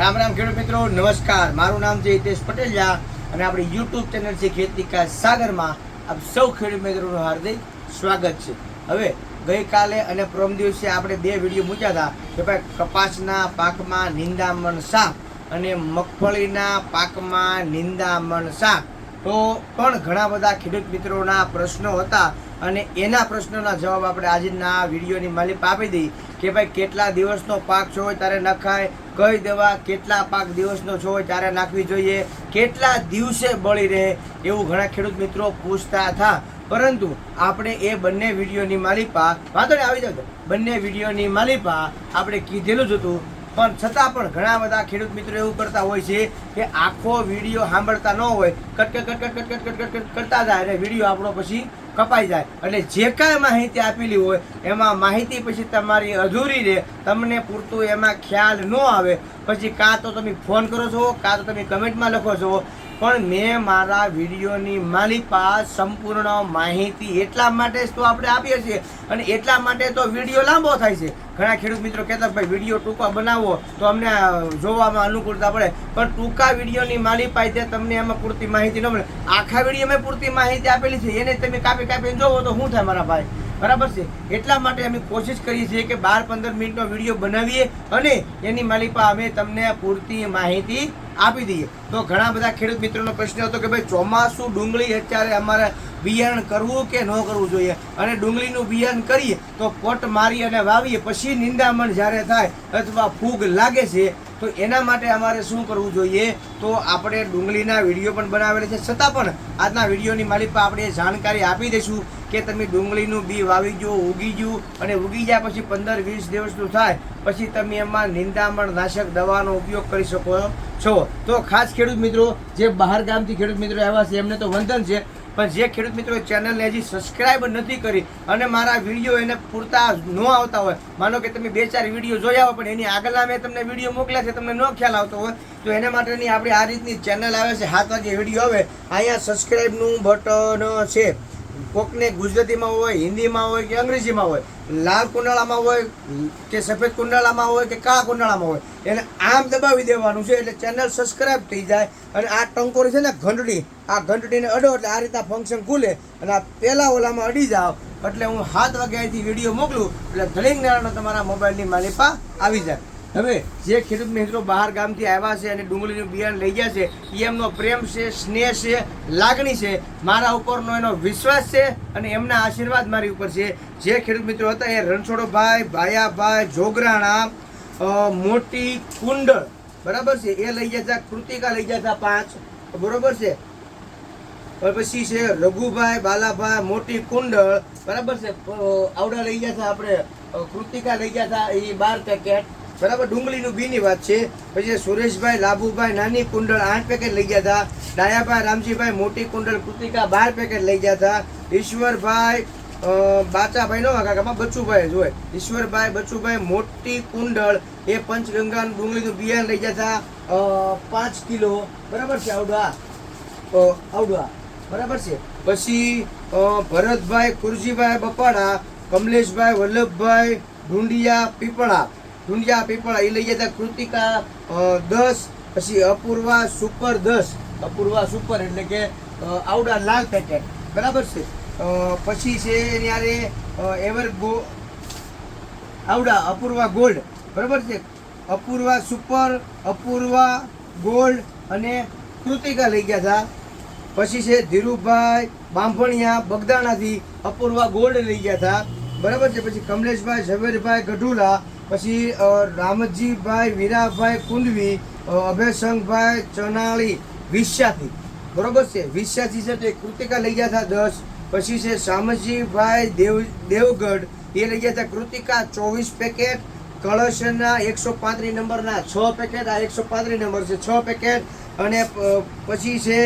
રામ રામ ખેડૂત મિત્રો, નમસ્કાર. મારું નામ છે હિતેશ પટેલિયા અને આપણી યુટ્યુબ ચેનલ છે ખેતીકા સાગરમાં આપ સૌ ખેડૂત મિત્રોનું હાર્દિક સ્વાગત છે. હવે ગઈકાલે અને પ્રમ દિવસે આપણે બે વીડિયો મૂક્યા હતા કે ભાઈ કપાસના પાકમાં નિંદામણ શાક અને મગફળીના પાકમાં નિંદામણ શાક. તો પણ ઘણા બધા ખેડૂત મિત્રોના પ્રશ્નો હતા અને એના પ્રશ્નોના જવાબ આપણે આજના વિડીયોની માલિક આપી દઈ કે ભાઈ કેટલા દિવસનો પાક છો ત્યારે નખાય કહી દેવા કેટલા પાક દિવસનો છો ત્યારે નાખવી જોઈએ. કેટલા દિવસે બળી રહે એવું ઘણા ખેડૂત મિત્રો પૂછતા હતા. પરંતુ આપણે એ બંને વિડીયોની માલિપા, વાંધો ને આવી જાવ બંને વિડીયોની માલિપા આપણે કીધેલું જ હતું. પણ છતાં પણ ઘણા બધા ખેડૂત મિત્રો એવું કરતા હોય છે કે આખો વીડિયો સાંભળતા ન હોય. કટકટ કટકટ કટકટ કટકટ કરતા જાય અને વીડિયો આપણો પછી કપાઈ જાય. એટલે જે કાંઈ માહિતી આપેલી હોય, એમાં માહિતી પછી તમારી અધૂરી રહે. તમને પૂરતું એમાં ખ્યાલ ન આવે. પછી કાં તો તમે ફોન કરો છો, કાં તો તમે કમેન્ટમાં લખો છો. પણ મેં મારા વિડીયોની માલિપા સંપૂર્ણ માહિતી એટલા માટે જ તો આપણે આપીએ છીએ. અને એટલા માટે તો વીડિયો લાંબો થાય છે. ઘણા ખેડૂત મિત્રો કહેતા ભાઈ, વીડિયો ટૂંકા બનાવો તો અમને જોવામાં અનુકૂળતા પડે પણ ટૂંકા વિડીયોની માલિપાઈ તે તમને એમાં પૂરતી માહિતી ન મળે. આખા વીડિયો અમે પૂરતી માહિતી આપેલી છે, એને તમે કાપી કાપીને જોવો તો શું થાય મારા ભાઈ? બરાબર છે? એટલા માટે અમે કોશિશ કરીએ છીએ કે બાર પંદર મિનિટનો વીડિયો બનાવીએ અને એની માલિપા અમે તમને પૂરતી માહિતી આપી દઈએ. તો ઘણા બધા ખેડૂત મિત્રોનો પ્રશ્ન હતો કે ભાઈ, ચોમાસું ડુંગળી અત્યારે અમારે બિયારણ કરવું કે ન કરવું જોઈએ? અને ડુંગળીનું બિયારણ કરીએ તો પોટ મારી અને વાવીએ, પછી નિંદામણ જ્યારે થાય અથવા ફૂગ લાગે છે, તો એના માટે અમારે શું કરવું જોઈએ? તો આપણે ડુંગળીના વીડિયો પણ બનાવેલા છે. છતાં પણ આજના વિડીયોની માલિકા આપણે જાણકારી આપી દઈશું કે તમે ડુંગળીનું બી વાવી જુઓ ઉગી જુઓ અને ઉગી જાય પછી પંદર વીસ દિવસનું થાય, પછી તમે એમાં નિંદામણ નાશક દવાનો ઉપયોગ કરી શકો છો. તો ખાસ ખેડૂત મિત્રો, જે બહાર ગામથી ખેડૂત મિત્રો આવ્યા છે, એમને તો વંદન છે પણ જે ખેડૂત મિત્રો ચેનલને હજી સબસ્ક્રાઈબ નથી કરી અને મારા વીડિયો એને પૂરતા ન આવતા હોય, માનો કે તમે બે ચાર વીડિયો જોયા હોય, પણ એની આગળના મેં તમને વીડિયો મોકલ્યા છે, તમને ન ખ્યાલ આવતો હોય, તો એના માટેની આપણી આ રીતની ચેનલ આવે છે હાથ વાગે વીડિયો આવે. અહીંયા સબસ્ક્રાઈબનું બટન છે. કોકને ગુજરાતીમાં હોય, હિન્દીમાં હોય કે અંગ્રેજીમાં હોય, લાલ કુંડાળામાં હોય કે સફેદ કુંડાળામાં હોય કે કાળા કુંડાળામાં હોય, એને આમ દબાવી દેવાનું છે એટલે ચેનલ સબસ્ક્રાઇબ થઈ જાય અને આ ટંકોરી છે ને ઘંટડી, આ ઘંટડીને અડો એટલે આ રીતના ફંક્શન ખુલે અને આ પહેલાં ઓલામાં અડી જાઓ. એટલે હું સાત વાગ્યાથી વીડિયો મોકલું એટલે ધડીંગ નારાયણ તમારા મોબાઈલની માલિપા આવી જાય. હવે જે ખેડૂત મિત્રો બહાર ગામથી આવ્યા છે અને ડુંગળીનું બિયારણ લઈ ગયા છે એ એમનો પ્રેમ છે, સ્નેહ છે, લાગણી છે, મારા ઉપરનો એનો વિશ્વાસ છે અને એમના આશીર્વાદ મારી ઉપર છે. જે ખેડૂત મિત્રો હતા એ રણછોડભાઈ, ભાયાભાઈ, જોગરાણા મોટી કુંડળ બરાબર છે? એ લઈ ગયા હતા, કૃતિકા લઈ ગયા હતા પાંચ, બરોબર છે? પછી છે રઘુભાઈ, બાલાભાઈ, મોટી કુંડળ બરાબર છે? આવડા લઈ ગયા હતા આપણે કૃતિકા લઈ ગયા હતા એ બાર પેકેટ બરાબર, ડુંગળીનું બીની વાત છે. પછી સુરેશભાઈ લાભુભાઈ નાની કુંડળ આઠ પેકેટ લઈ ગયા હતા. ડાયાભાઈ, રામજીભાઈ, મોટી કુંડળ કૃતિકા બાર પેકેટ લઈ ગયા હતા. ઈશ્વરભાઈ બાચાભાઈ નો કાકામાં બચુભાઈ જોય ઈશ્વરભાઈ, બચુભાઈ, મોટી કુંડળ, એ પંચગંગા ડુંગળીનું બિયારણ લઈ ગયા હતા. પાંચ કિલો. બરાબર છે, આવડવા? આવડવા. બરાબર છે. પછી ભરતભાઈ કુરજીભાઈ બપાડા, કમલેશભાઈ, વલ્લભભાઈ, ઢુંડિયા, પીપળા. ઢુંડિયા પીપળા એ લઈ હતા કૃતિકા દસ, પછી અપૂર્વા સુપર દસ. અપૂર્વા સુપર એટલે કે આવડા લાલ પેકેટ. બરાબર છે? પછી છે ત્યારે એવર ગો, આવડા અપૂર્વા ગોલ્ડ. બરાબર છે? અપૂર્વા સુપર, અપૂર્વા ગોલ્ડ અને કૃતિકા લઈ ગયા હતા પછી છે ધીરુભાઈ બાંભણિયા, બગદાણાથી અપૂર્વા ગોલ્ડ લઈ ગયા હતા બરાબર છે? પછી કમલેશભાઈ, ઝવેરભાઈ ગઢુલા પછી રામજીભાઈ, વીરાભાઈ કુંડવી અભયસંગભાઈ ચનાળી વિશ્યાથી. બરોબર છે? વિશ્યાથી છે તે કૃતિકા લઈ ગયા હતા દસ. પછી છે શામજીભાઈ દેવ, દેવગઢ. એ લઈ ગયા હતા કૃતિકા ચોવીસ પેકેટ. કળશના એકસો પાંત્રીસ નંબરના છ પેકેટ. આ એકસો પાંત્રીસ નંબર છે, છ પેકેટ. અને પછી છે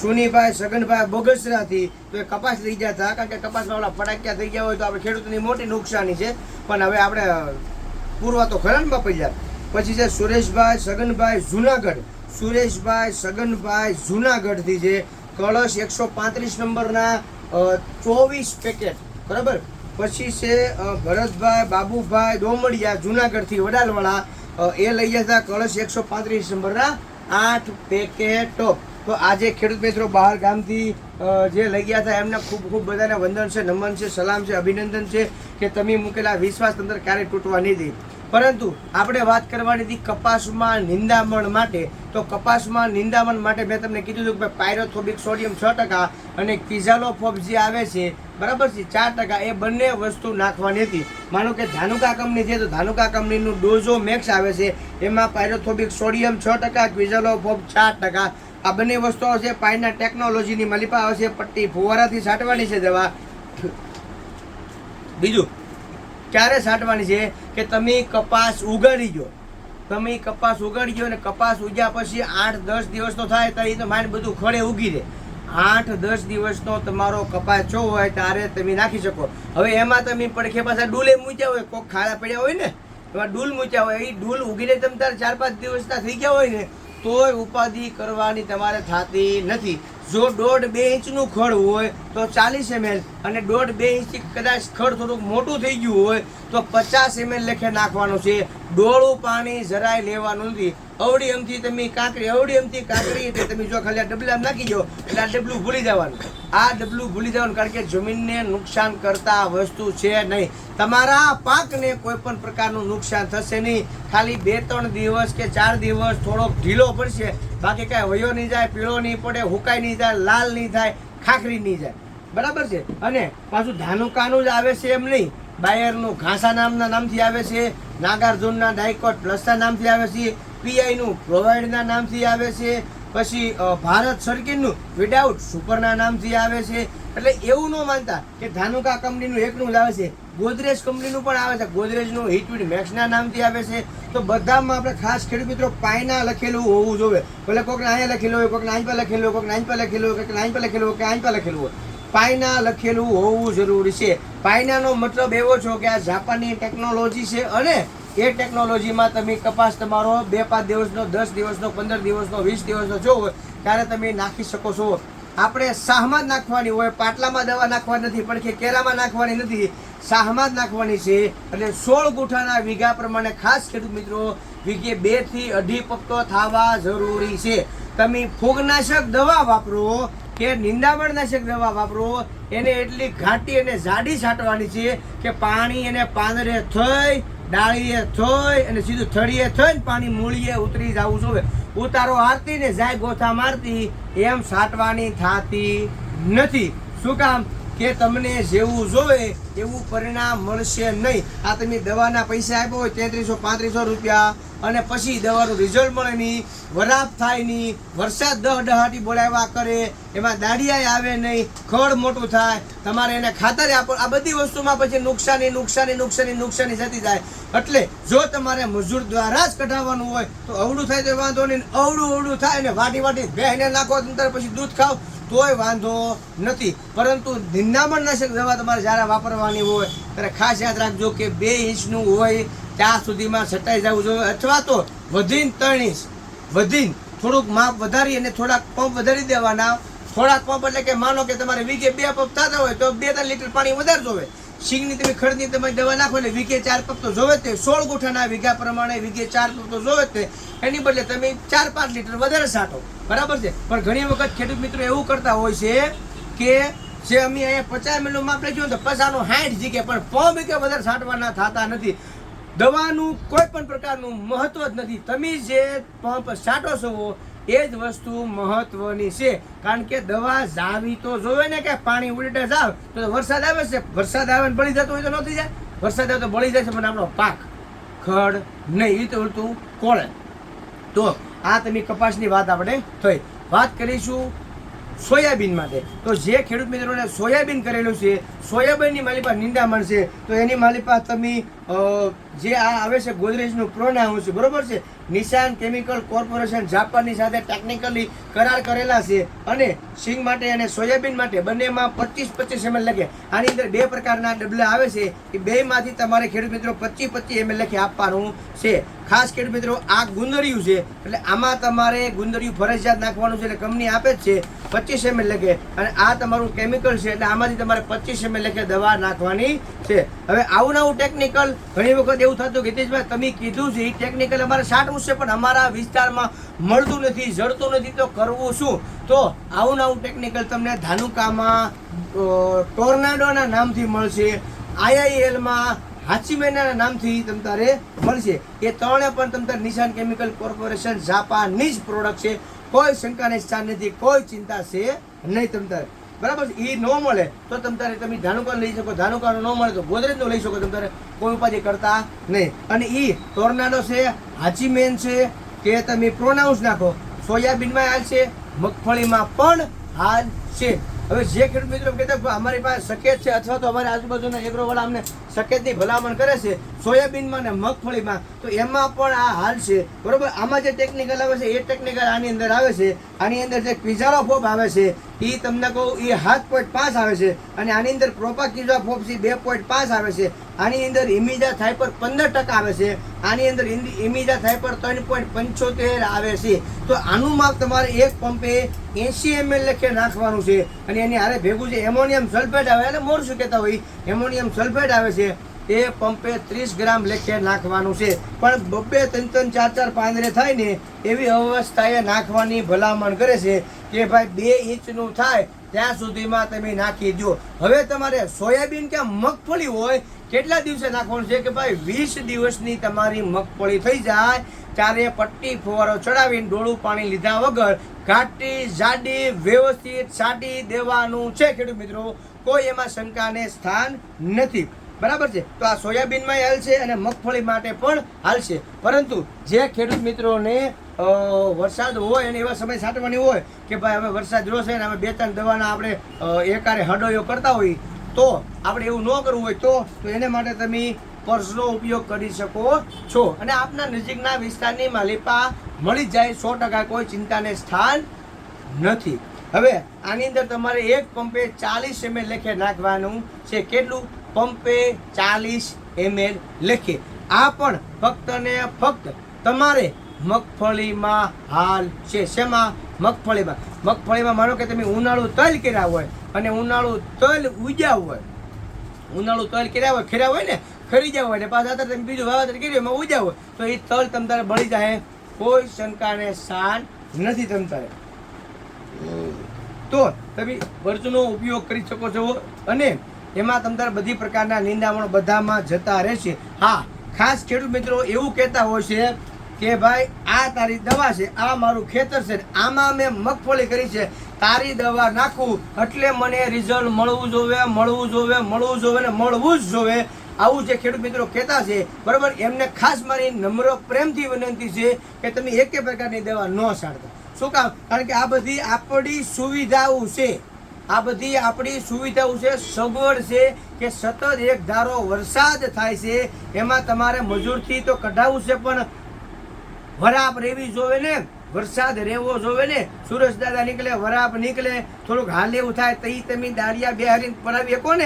સુનીભાઈ, સગનભાઈ બગસરાથી તો એ કપાસ લઈ ગયા હતા. કારણ કે કપાસમાં ઓલા ફટાક્યા થઈ ગયા હોય તો આપણે ખેડૂતની મોટી નુકસાની છે. પણ હવે આપણે પૂરવા તો ખરા ને જાય પછી છે સુરેશભાઈ, સગનભાઈ, જુનાગઢ. સુરેશભાઈ, સગનભાઈ, જુનાગઢથી છે કળશ એકસો પાંત્રીસ નંબરના ચોવીસ પેકેટ. બરાબર? પછી છે ભરતભાઈ, બાબુભાઈ, ડોમડિયા, જુનાગઢથી વડાલવાળા એ લઈ જતા કળશ એકસો પાંત્રીસ નંબરના આઠ પેકેટો. તો આજે ખેડૂત મિત્રો બહાર ગામથી જે લઈ ગયા હતા, એમને ખૂબ ખૂબ બધાને વંદન છે, નમન છે, સલામ છે, અભિનંદન છે કે તમે મૂકેલા વિશ્વાસ તંત્ર ક્યારેય તૂટવા નહીં દે. પરંતુ આપણે વાત કરવાની હતી કપાસમાં નિંદામણ માટે. તો કપાસમાં નિંદામણ માટે મેં તમને કીધું હતું કે પાયરોથોબિક સોડિયમ છ ટકા અને કિઝાલોફોબ જે આવે છે, બરાબર છે, ચાર ટકા, એ બંને વસ્તુ નાખવાની હતી. માનો કે ધાનુકા કંપની છે, તો ધાનુકા કંપનીનું ડોઝો મેક્સ આવે છે, એમાં પાયરોથોબિક સોડિયમ છ ટકા ક્વિઝાલોફોબ ચાર ટકા આ બંને વસ્તુઓ છે પાયના ટેકનોલોજીની મલિપા આવશે પટ્ટી ફુવારાથી છાંટવાની છે દવા. બીજું, ક્યારે છાંટવાની છે કે તમે કપાસ ઉગાડી ગયો? તમે કપાસ ઉગાડી ગયો અને કપાસ ઉગ્યા પછી આઠ, દસ દિવસનો થાય, તો એ તો માઇન્ડ બધું ખડે ઉગી રહે. આઠ, દસ દિવસનો તમારો કપાસ જો હોય ત્યારે તમે નાખી શકો. હવે એમાં તમે પડખે પાછા ડૂલે મૂક્યા હોય, કોક ખાડા પડ્યા હોય ને, એમાં ડૂલ મૂક્યા હોય, એ ડૂલ ઉગીને તમે તારે ચાર પાંચ દિવસના થઈ ગયા હોય ને તોય ઉપાધિ કરવાની તમારે થતી નથી. જો દોઢ બે ઇંચનું ખડ હોય તો ચાલીસ એમએલ અને દોઢ બે ઇંચથી કદાચ ખડ થોડુંક મોટું થઈ ગયું હોય તો પચાસ એમએલ લેખે નાખવાનું છે. ડોળું પાણી જરાય લેવાનું નથી. અવડી એમથી તમે કાંકરી અવડી એમથી કાંકરી એટલે તમે જો ખાલી આ ડબલામાં નાખી દો, એટલે આ ડબલું ભૂલી જવાનું. આ ડબલું ભૂલી જવાનું કારણ કે જમીનને નુકસાન કરતા વસ્તુ છે નહીં. તમારા પાકને કોઈ પણ પ્રકારનું નુકસાન થશે નહીં. ખાલી બે, ત્રણ દિવસ કે ચાર દિવસ થોડોક ઢીલો પડશે. બાકી કાંઈ વયો નહીં જાય, પીળો નહીં પડે, હુકાઈ નહીં જાય, લાલ નહીં થાય, ખાખરી નહીં જાય. બરાબર છે? અને પાછું ધાનુકાનું જ આવે છે એમ નહીં. બાયરનું ઘાસા નામના નામથી આવે છે, નાગાર્જુનના ડાયકોટ પ્લસના નામથી આવે છે, પીઆઈનું પ્રોવાઈડના નામથી આવે છે, પછી ભારત સર્કિટનું વિડાઉટ સુપરના નામથી આવે છે એટલે એવું ન માનતા કે ધાનુકા કંપનીનું એકનું આવે છે. ગોદરેજ કંપનીનું પણ આવે છે. ગોદરેજનું હિટવીડ મેક્સના નામથી આવે છે. તો બધામાં આપણે ખાસ ખેડૂત મિત્રો પાયના લખેલું હોવું જોઈએ. ભલે કોઈક અહીંયા લખેલું હોય કોઈક અહીં પર લખેલું હોય, કોકને અહીં પર લખેલું હોય, કોકને અહીં પર લખેલું હોય કે અહીં પર લખેલું હોય. પાયના લખેલું હોવું જરૂરી છે. પાયનાનો મતલબ એવો છો કે આ જાપાનની ટેકનોલોજી છે અને એ ટેકનોલોજીમાં તમે કપાસ તમારો બે પાંચ દિવસનો, દસ દિવસનો, પંદર દિવસનો, વીસ દિવસનો જો હોય, ત્યારે તમે નાખી શકો છો. આપણે શાહમાં જ નાખવાની હોય, પાટલામાં દવા નાખવાની નથી, પણ કે કેરામાં નાખવાની નથી. શાહમાં જ નાખવાની છે એટલે સોળ ગુઠાના વીઘા પ્રમાણે ખાસ ખેડૂત મિત્રો, વીઘે બેથી અઢી પત્તો થવા જરૂરી છે. તમે ફૂગનાશક દવા વાપરો કે નિંદામણનાશક દવા વાપરો, એને એટલી ઘાટી અને જાડી છાંટવાની છે કે પાણી એને પાંદરે થઈ ડાળીએ થઈ અને સીધું થળીએ થઈને પાણી મૂળીએ ઉતરી જવું જોવે ઉતારો હારતી ને જાય ગોથા મારતી. એમ છાંટવાની થાતી નથી. શું કામ? કે તમને જેવું જોવે એવું પરિણામ મળશે નહીં. આ તમે દવાના પૈસા આપ્યો હોય તેત્રીસો, પાંત્રીસો રૂપિયા અને પછી દવાનું રિઝલ્ટ મળે નહીં. વરાપ થાય નહીં. વરસાદ દહ દહાટી બોલાવ્યા કરે. એમાં દાડિયા આવે નહીં. ખડ મોટું થાય. તમારે એને ખાતર આપો. આ બધી વસ્તુમાં પછી નુકસાની નુકસાની નુકસાની નુકસાની થતી જાય. એટલે જો તમારે મજૂર દ્વારા જ કઢાવવાનું હોય તો અવળું થાય તો વાંધો નહીં. અવળું અવળું થાય ને વાટી વાટી બેહીને નાખો ત્યારે પછી દૂધ ખાવ તોય વાંધો નથી. પરંતુ નિંદામણનાશક દવા તમારે જ્યારે વાપરવાની હોય, ત્યારે ખાસ યાદ રાખજો કે બે ઇંચનું હોય, ત્યાં સુધીમાં છટાઈ જવું જોઈએ. અથવા તો વધીને ત્રણ ઇંચ, વધીને થોડુંક માપ વધારી અને થોડાક પંપ વધારી દેવાના. થોડાક પંપ એટલે કે માનો કે તમારે વીઘે બે પંપ થતા હોય તો બે ત્રણ લીટર પાણી વધારે જોવે સિંગની તમે ખડની તમે દવા નાખો એટલે વીઘે ચાર પગ તો જોવે તે, સોળ ગુઠાના વીઘા પ્રમાણે વીઘે ચાર પગ તો જોવે તે, એની બદલે તમે ચાર પાંચ લીટર વધારે છાંટો. બરાબર છે? પણ ઘણી વખત ખેડૂત મિત્રો એવું કરતા હોય છે કે જે અમે અહીંયા પચાસ મિલનું માપ લખ્યું તો પચાસનું સાઠ જીકે પણ પંપ કે વધારે છાંટવાના થતા નથી. દવાનું કોઈ પણ પ્રકારનું મહત્વ જ નથી. તમે જે પંપ છાંટો છો એ જ વસ્તુ મહત્વની છે. કારણ કે દવા જાવી તો જોવે ને કે પાણી ઉલટે જાવ. તો વરસાદ આવે છે. વરસાદ આવે ને બળી જતો હોય તો નથી જાય. વરસાદ આવે તો બળી જાય છે પણ આપણો પાક ખડ નહીં. એ તો ઉલટું કોળે. તો આ તમે કપાસની વાત આપણે થઈ. વાત કરીશું સોયાબીન માટે. તો જે ખેડૂત મિત્રોને સોયાબીન કરેલું છે, સોયાબીનની માલિપા નિંદામણ છે તો એની માલિપા તમે જે આ આવે છે ગોદરેજનું પ્રોનાઉન છે બરોબર છે? નિશાન કેમિકલ કોર્પોરેશન જાપાનની સાથે ટેકનિકલી કરાર કરેલા છે અને સિંગ માટે અને સોયાબીન માટે બંનેમાં પચીસ પચીસ એમએલ લખે. આની અંદર બે પ્રકારના ડબલા આવે છે. એ બેમાંથી તમારે ખેડૂત મિત્રો પચીસ પચીસ એમએલ લખી આપવાનું છે. ખાસ ખેડૂત મિત્રો, આ ગુંદરિયું છે. એટલે આમાં તમારે ગુંદરિયું ફરજિયાત નાખવાનું છે એટલે કંપની આપે જ છે. પચીસ એમએલ લખે. અને આ તમારું કેમિકલ છે એટલે આમાંથી તમારે પચીસ એમએલ લખે દવા નાખવાની છે. હવે આવું નવું ટેકનિકલ ઘણી વખત એવું થતું કે હિતેશભાઈ, તમે કીધું છે ટેકનિકલ અમારે સાટવું છે, પણ અમારા વિસ્તારમાં મળતું નથી, જડતું નથી, તો કરવું શું? તો આવું નવું ટેકનિકલ તમને ધાનુકામાં ટોર્નાડોના નામથી મળશે, આઈઆઈએલમાં હાચીમેના નામથી તમ તારે મળશે. એ ત્રણે પણ તમ નિશાન કેમિકલ કોર્પોરેશન જાપાનીઝ પ્રોડક્ટ છે. કોઈ શંકાને સ્થાન નથી, કોઈ ચિંતા છે નહીં તમ બરાબર? એ ન મળે તો તમ તારે તમે ધાનુકા લઈ શકો. ધાનુકાર ન મળે તો ગોદરેજનો લઈ શકો તમે તારે. કોઈ ઉપાધિ કરતા નહીં. અને એ ટોર્નાડો છે હાચીમેન છે કે તમે પ્રોનાઉન્સ નાખો. સોયાબીનમાં હાલ છે, મગફળીમાં પણ હાલ છે. હવે જે ખેડૂત મિત્રો કહેતા અમારી પાસે સકેત છે અથવા તો અમારી આજુબાજુના એગ્રોવાળા અમને સકેતની ભલામણ કરે છે, સોયાબીનમાં ને મગફળીમાં, તો એમાં પણ આ હાલ છે. બરોબર? આમાં જે ટેકનિકલ આવે છે, એ ટેકનિકલ આની અંદર આવે છે. આની અંદર જે ક્વિઝારો ફોબ આવે છે. એ તમને કહું એ સાત પોઈન્ટ પાંચ આવે છે અને આની અંદર પ્રોપા ક્વિઝા ફોબ બે પોઈન્ટ પાંચ આવે છે. આની અંદર ઇમિજા થાય પર પંદર ટકા આવે છે. આની અંદર ઇમિજા થાય પર ત્રણ પોઈન્ટ પંચોતેર આવે છે. તો આનું માપ તમારે એક પંપે એસી એમએલ લખે નાખવાનું છે. અને એની હારે ભેગું છે એમોનિયમ સલ્ફેટ આવે એટલે મોરશું કહેતા હોય. એમોનિયમ સલ્ફેટ આવે છે. એ પંપે ત્રીસ ગ્રામ લેખે નાખવાનું છે. પણ બબ્બે ત્રણ ત્રણ ચાર ચાર પાંદરે થાય ને એવી અવસ્થાએ નાખવાની ભલામણ કરે છે કે ભાઈ બે ઇંચનું થાય ત્યાં સુધીમાં તમે નાખી દો હવે તમારે સોયાબીન કે મગફળી હોય કેટલા દિવસે નાખવાનું છે કે ભાઈ વીસ દિવસની તમારી મગફળી થઈ જાય ત્યારે પટ્ટી ફુવારો ચડાવીને ડોળું પાણી લીધા વગર ઘાટી, જાડી, વ્યવસ્થિત છાંટી દેવાનું છે. ખેડૂત મિત્રો, કોઈ એમાં શંકાને સ્થાન નથી. બરાબર છે? તો આ સોયાબીનમાં હાલ છે અને મગફળી માટે પણ હાલ છે. પરંતુ જે ખેડૂત મિત્રોને વરસાદ હોય અને એવા સમય છાંટવાની હોય કે ભાઈ હવે વરસાદ જોશે ને અમે બે ત્રણ દવાના આપણે એકારે હડોયો કરતા હોઈએ તો આપણે એવું ન કરવું હોય તો તો એને માટે તમે પર્સનો ઉપયોગ કરી શકો છો. અને આપના નજીકના વિસ્તારની માલિપા મળી જાય સો ટકા કોઈ ચિંતાને સ્થાન નથી. હવે આની અંદર તમારે એક પંપે ચાલીસ એમએલ લેખે નાખવાનું છે. કેટલું? પંપે ચાલીસ એમએલ લેખે. આ પણ ફક્ત ને ફક્ત તમારે મગફળીમાં હાલ છે. શેમાં? મગફળીમાં. મગફળીમાં માનો કે તમે ઉનાળું તલ કર્યા હોય અને ઉનાળું તલ ઉજ્યા હોય. ઉનાળું તલ કર્યા હોય ખેર્યા હોય ને? ખરી જાય હોય ને પાછા અત્યારે તમે બીજું વાવેતર કર્યું એમાં ઉગ્યા હોય તો એ તલ તમ તારે બળી જાય. કોઈ શંકાને શાન નથી તમ તારે. તો તમે વર્ચનો ઉપયોગ કરી શકો છો. અને એમાં તમ તારે બધી પ્રકારના નિંદામણો બધામાં જતા રહેશે. હા, ખાસ ખેડૂત મિત્રો એવું કહેતા હોય છે કે ભાઈ, આ તારી દવા છે, આ મારું ખેતર છે આમાં મેં મગફળી કરી છે. તારી દવા નાખું એટલે મને રિઝલ્ટ મળવું જોવે મળવું જોવે મળવું જોવે ને મળવું જ જોવે. આવું જે ખેડૂત મિત્રો કહેતા છે, બરાબર, એમને ખાસ મારી નમ્ર પ્રેમથી વિનંતી છે કે તમે એકે પ્રકારની દવા ન સાડતા શું કામ? કારણ કે આ બધી આપણી સુવિધાઓ છે. આ બધી આપણી સુવિધાઓ છે, સગવડ છે કે સતત એક ધારો વરસાદ થાય છે, એમાં તમારે મજૂરથી તો કઢાવવું છે, પણ વરાપ રેવી જોવે ને, વરસાદ રહેવો જોવે ને, સુરજ દાદા નીકળે, વરાપ નીકળે, થોડુંક હાલ એવું થાય, તો તમે દાળિયા બેહારીને પડાવી શકો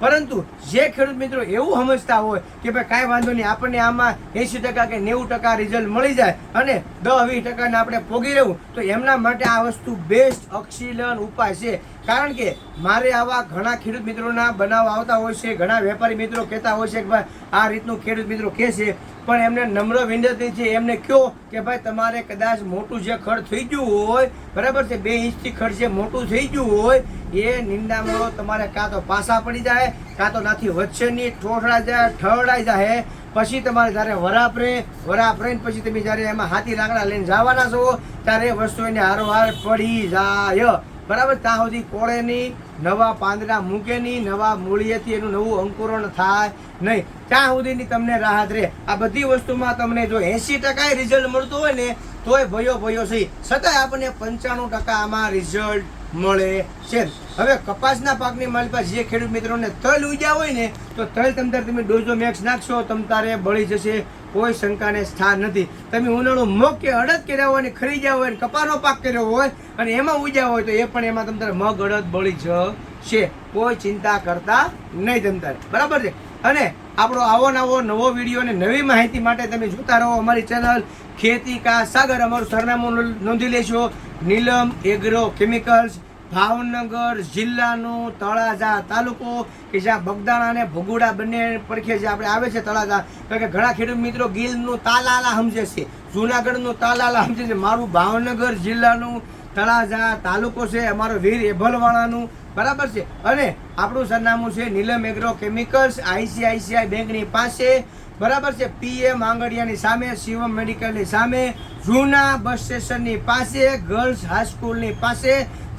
પરંતુ જે ખેડૂત મિત્રો એવું સમજતા હોય કે ભાઈ કાંઈ વાંધો નહીં, આપણને આમાં એંશી ટકા કે નેવું ટકા રિઝલ્ટ મળી જાય અને દસ વીસ ટકાને આપણે પોગી રહેવું, તો એમના માટે આ વસ્તુ બેસ્ટ ઓક્સિજન ઉપાય છે. કારણ કે મારે આવા ઘણા ખેડૂત મિત્રોના બનાવ આવતા હોય છે, ઘણા વેપારી મિત્રો કહેતા હોય છે કે ભાઈ, આ રીતનું ખેડૂત મિત્રો કહે છે, પણ એમને નમ્ર વિનંતી છે, એમને કહો કે ભાઈ, તમારે કદાચ મોટું જે ખડ થઈ ગયું હોય, બરાબર છે, બે ઇંચથી ખડ જે મોટું થઈ ગયું હોય, એ નિંદામણો તમારે કાં તો પાસા પડી જાય, કાં તો નાથી વચ્ચેની ઠોઠડા જાય ઠરડાઈ જાય, પછી તમારે જ્યારે વરાપ રહે વરાપ રહીને પછી તમે જ્યારે એમાં હાથી લાકડા લઈને જવાના છો, ત્યારે એ વસ્તુ એને હારોહાર પડી જાય. બરાબર? ત્યાં સુધી કોળેની નવા પાંદડા મૂકેની નવા મૂળિયેથી એનું નવું અંકુરણ થાય નહીં. ત્યાં સુધીની તમને રાહત રહે. આ બધી વસ્તુમાં તમને જો એંસી ટકા રિઝલ્ટ મળતું હોય ને, તોય ભયો ભયો છે. છતાંય આપણને પંચાણું ટકા આમાં રિઝલ્ટ મળે છે. હવે કપાસના પાકની મારી પાસે જે ખેડૂત મિત્રોને તલ ઉગ્યા હોય ને, તો તલ તમ તારે તમે ડોઝો મેક્સ નાખશો, તમ તારે બળી જશે. કોઈ શંકાને સ્થાન નથી. તમે ઉનાળો મગ કે અડદ કર્યા હોય ને ખરી ગયા હોય ને કપાનો પાક કર્યો હોય અને એમાં ઉજ્યા હોય તો એ પણ એમાં તમ મગ, અડદ, બળી જશે કોઈ ચિંતા કરતા નહીં જમતા બરાબર છે? અને આપણો આવો નવો નવો વીડિયો અને નવી માહિતી માટે તમે જોતા રહો અમારી ચેનલ ખેતી કા સાગર. અમારું સરનામું નોંધી લેશો નીલમ એગ્રો કેમિકલ્સ ભાવનગર જિલ્લાનું તળાજા તાલુકો કે જ્યાં બગદાણા અને ભગુડા બંને પડખે જે આપણે આવે છે તળાજા, કારણ કે ઘણા ખેડૂત મિત્રો ગીલનું તાલાલા સમજે છે. જુનાગઢનું તાલાલા સમજે છે. મારું ભાવનગર જિલ્લાનું તળાજા તાલુકો છે. અમારો વીર એભલવાળાનું બરાબર છે? અને આપણું સરનામું છે નીલમ એગ્રો કેમિકલ્સ આઈસીઆઈસીઆઈ બેંકની પાસે. બરાબર છે? પીએમ આંગડિયાની સામે, શિવમ મેડિકલની સામે, જૂના બસ સ્ટેશનની પાસે, ગર્લ્સ હાઈસ્કૂલની પાસે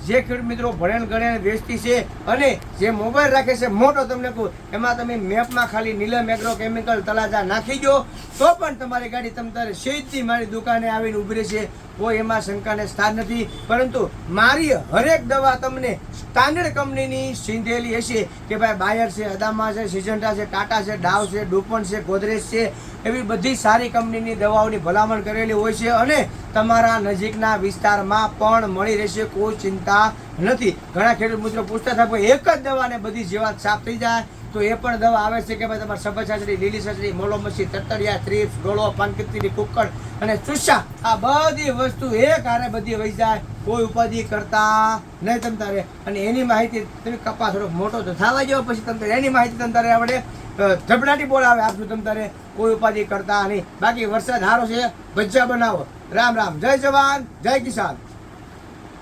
જે ખેડૂત મિત્રો ભણેણ ગણેણ વેચતી છે અને જે મોબાઈલ રાખે છે, મોટો તમને કહું, એમાં તમે મેપમાં ખાલી નીલમ એગ્રો કેમિકલ તલાજા નાખી દો, તો પણ તમારી ગાડી તમ તારે સીધી મારી દુકાને આવીને ઊભી રહેશે. કોઈ એમાં શંકાને સ્થાન નથી. પરંતુ મારી હરેક દવા તમને સ્ટાન્ડર્ડ કંપનીની સીંધેલી હશે કે ભાઈ બાયર છે, અદામા છે સિજન્ટા છે ટાટા છે, ડાવ છે ડુપન છે, ગોદરેજ છે, એવી બધી સારી કંપનીની દવાઓની ભલામણ કરેલી હોય છે અને તમારા નજીકના વિસ્તારમાં પણ મળી રહેશે. કોઈ ચિંતા નથી. ઘણા ખેડૂત મિત્રો પૂછતા થાય પણ એક જ દવાને બધી જીવાત સાફ થઈ જાય? તો એ પણ દવા આવે છે કે ભાઈ, તમારે સફેદ છાછડી લીલી છાછડી મચ્છી તતરિયા ત્રીપ્સ ડોળો પાનકીતરી કુક્કડ અને ચુસ્સા આ બધી વસ્તુ એક હારે બધી વહી જાય. કોઈ ઉપાધિ કરતા નહીં તમ તારે. અને એની માહિતી તમે કપા થોડોક મોટો તો થવા જેવો પછી તમ એની માહિતી તમ તારે આવડે. ઝપડાટી બોલાવે આપશું તમ તારે. કોઈ ઉપાધિ કરતા નહીં. બાકી વરસાદ સારો છે. ભજ્જા બનાવો. રામ રામ. જય જવાન. જય કિસાન.